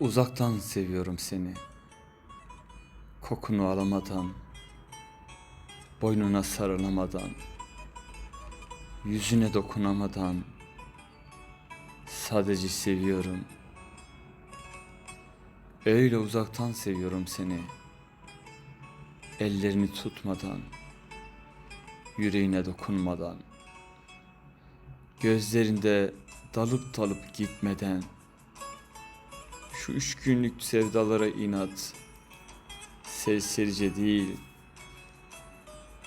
Uzaktan seviyorum seni. Kokunu alamadan, boynuna sarılamadan, yüzüne dokunamadan sadece seviyorum. Öyle uzaktan seviyorum seni. Ellerini tutmadan, yüreğine dokunmadan, gözlerinde dalıp dalıp gitmeden, şu üç günlük sevdalara inat, serserice değil,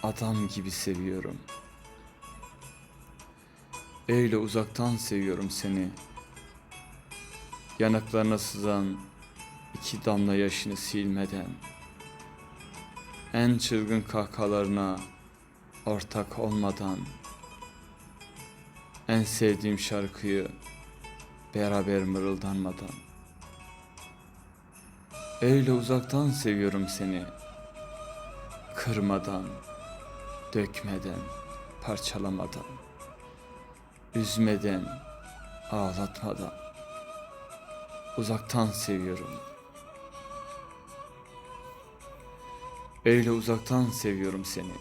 adam gibi seviyorum. Öyle uzaktan seviyorum seni. Yanaklarına sızan iki damla yaşını silmeden, en çılgın kahkahalarına ortak olmadan, en sevdiğim şarkıyı beraber mırıldanmadan. Öyle uzaktan seviyorum seni. Kırmadan, dökmeden, parçalamadan, üzmeden, ağlatmadan. Uzaktan seviyorum. Öyle uzaktan seviyorum seni.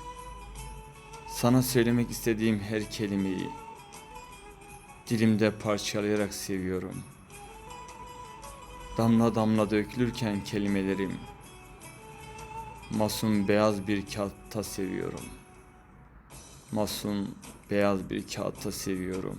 Sana söylemek istediğim her kelimeyi dilimde parçalayarak seviyorum. Damla damla dökülürken kelimelerim. Masum beyaz bir kağıtta seviyorum. Masum beyaz bir kağıtta seviyorum